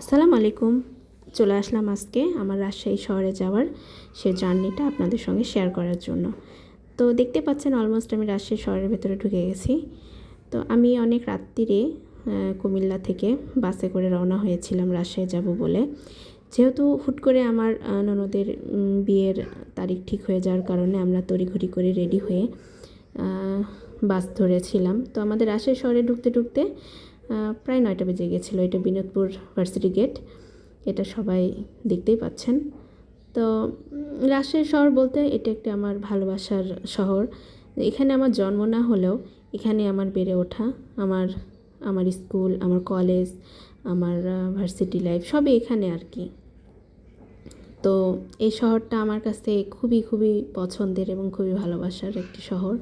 আসসালামু আলাইকুম। চলে আসলাম আজকে আমার রাজশাহী শহরে যাওয়ার সে জার্নিটা আপনাদের সঙ্গে শেয়ার করার জন্য। তো দেখতে পাচ্ছেন অলমোস্ট আমি রাজশাহী শহরের ভেতরে ঢুকে গেছি। তো আমি অনেক রাত্রিরে কুমিল্লা থেকে বাসে করে রওনা হয়েছিলাম রাজশাহী যাব বলে। যেহেতু হুট করে আমার ননদের বিয়ের তারিখ ঠিক হয়ে যাওয়ার কারণে আমরা তড়িঘড়ি করে রেডি হয়ে বাস ধরেছিলাম। তো আমাদের রাজশাহী শহরে ঢুকতে ঢুকতে প্রায় নয়টা বেজে গেছিল এটা বিনোদপুর ভার্সিটি গেট। এটা সবাই দেখতেই পাচ্ছেন। তো রাজশাহী শহর বলতে এটা একটি আমার ভালোবাসার শহর। এখানে আমার জন্ম না হলেও এখানে আমার বেড়ে ওঠা, আমার আমার স্কুল, আমার কলেজ, আমার ভার্সিটি লাইফ সবই এখানে আর কি। তো, এই শহরটা আমার কাছে খুবই খুবই পছন্দের এবং খুবই ভালোবাসার একটি শহর।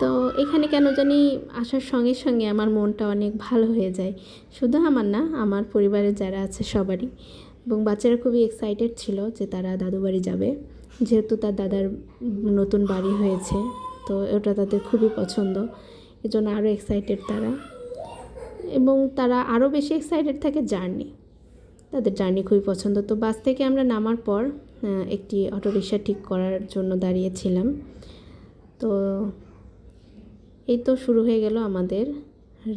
তো এখানে কেন জানি আসার সঙ্গে সঙ্গে আমার মনটা অনেক ভালো হয়ে যায়। শুধু আমার না, আমার পরিবারের যারা আছে সবারই। এবং বাচ্চারা খুবই এক্সাইটেড ছিল যে তারা দাদু বাড়ি যাবে। যেহেতু তার দাদার নতুন বাড়ি হয়েছে, তো ওটা তাদের খুবই পছন্দ। এজন্য আরও এক্সাইটেড তারা। এবং তারা আরও বেশি এক্সাইটেড থাকে জার্নি। তাদের জার্নি খুবই পছন্দ। তো বাস থেকে আমরা নামার পর একটি অটোরিকশা ঠিক করার জন্য দাঁড়িয়েছিলাম। তো এই তো শুরু হয়ে গেল আমাদের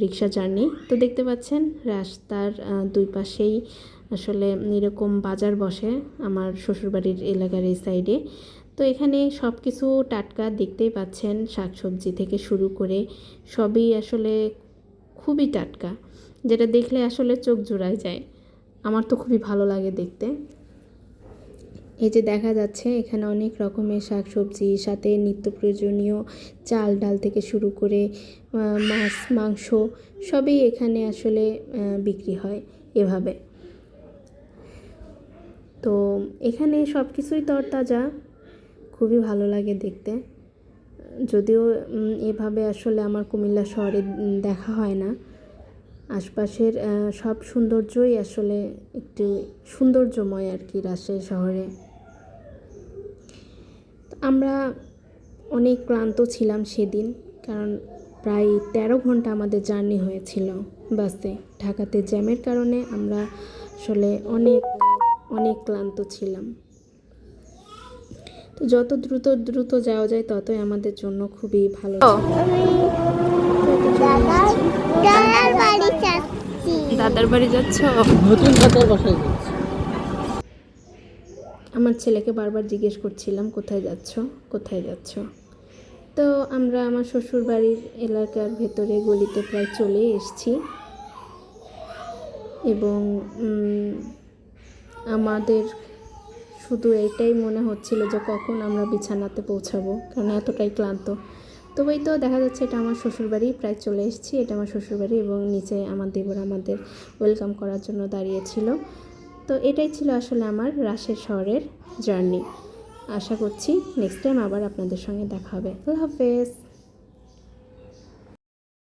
রিক্সা জার্নি। তো দেখতে পাচ্ছেন, রাস্তার দুই পাশেই আসলে এরকম বাজার বসে আমার শ্বশুরবাড়ির এলাকার এই সাইডে। তো এখানে সব কিছু টাটকা দেখতেই পাচ্ছেন, শাকসবজি থেকে শুরু করে সবই আসলে খুবই টাটকা, যেটা দেখলে আসলে চোখ জোড়ায় যায়। আমার তো খুবই ভালো লাগে দেখতে। এই যে দেখা যাচ্ছে, এখানে অনেক রকমের শাকসবজি, সাথে নিত্য প্রয়োজনীয় চাল ডাল থেকে শুরু করে মাছ, মাংস সবই এখানে আসলে বিক্রি হয় এভাবে। তো এখানে সব কিছুই তরতাজা, খুবই ভালো লাগে দেখতে। যদিও এভাবে আসলে আমার কুমিল্লা শহরে দেখা হয় না। আশপাশের সব সৌন্দর্যই আসলে একটু সৌন্দর্যময় আর কি রাজশাহী শহরে। আমরা অনেক ক্লান্ত ছিলাম সেদিন কারণ প্রায় তেরো ঘণ্টা আমাদের জার্নি হয়েছিল বাসে। ঢাকাতে জ্যামের কারণে আমরা আসলে অনেক অনেক ক্লান্ত ছিলাম। তো যত দ্রুত দ্রুত যাওয়া যায় ততই আমাদের জন্য খুবই ভালো দাদার দাদার বাড়ি যাচ্ছি। দাদার নতুন খাতার বাসায় যাচ্ছি আমার ছেলেকে বারবার জিজ্ঞেস করছিলাম, কোথায় যাচ্ছ? কোথায় যাচ্ছ? তো আমরা আমার শ্বশুর বাড়ির এলাকার ভেতরে গলিতে প্রায় চলে এসেছি। এবং আমাদের শুধু এইটাই মনে হচ্ছিল যে কখন আমরা বিছানাতে পৌঁছাবো, কারণ এতটাই ক্লান্ত। তো ওই তো দেখা যাচ্ছে এটা আমার শ্বশুরবাড়ি প্রায় চলে এসেছি। এটা আমার শ্বশুরবাড়ি এবং নিচে আমার দেবর আমাদের ওয়েলকাম করার জন্য দাঁড়িয়েছিল তো এটাই ছিল আসলে আমার রাশের শহরের জার্নি। আশা করছি নেক্সট টাইম আবার আপনাদের সঙ্গে দেখা হবে। আল্লাহ হাফেজ।